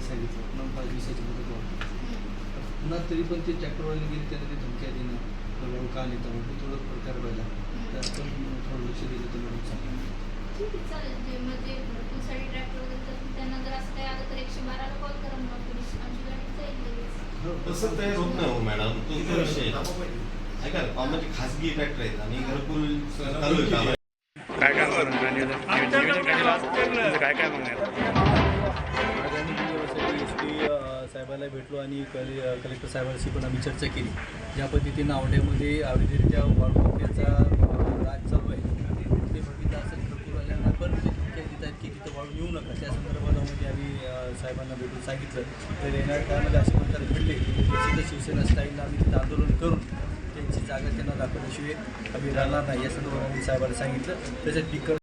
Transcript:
सांगितलं. पुन्हा पाच दिवसाची मुदत वाढतो पुन्हा तरी पण ते ट्रॅक्टरवाले गेले त्यांना ते धमक्या देणं बाबा का नेता म्हणून थोडं प्रकार व्हायला त्यात पण थोडं लक्ष दिलं तर मॅडम तर काही तर मग लगेच. हो, तसं तयार होत नाही हो मॅडम तुमचा विषय. आहे. ऐका म्हणजे खासगी ट्रॅक्टर आहेत आणि घरकुल काम काय म्हणणार नियोजन नियोजन काय दिलं आज? काय काय म्हणणार साहेबाला भेटलो आणि कले कलेक्टर साहेबांशी पण आम्ही चर्चा केली. ज्या पद्धतीनं आवड्यामध्ये अवैधरित्या वाढवण्याचा राज चालू आहे ते बघितलं असेल तर पण ते देत आहेत की तिथं वाळून येऊ नका त्या संदर्भामध्ये आम्ही साहेबांना भेटून सांगितलं तर येणाऱ्या काळामध्ये असे प्रकार घडले तिथं शिवसेना स्टाईलला आम्ही तिथं आंदोलन करून त्यांची जागा त्यांना दाखवल्याशिवाय आम्ही राहणार नाही या संदर्भात आम्ही साहेबांना सांगितलं. त्याच्यात बिकर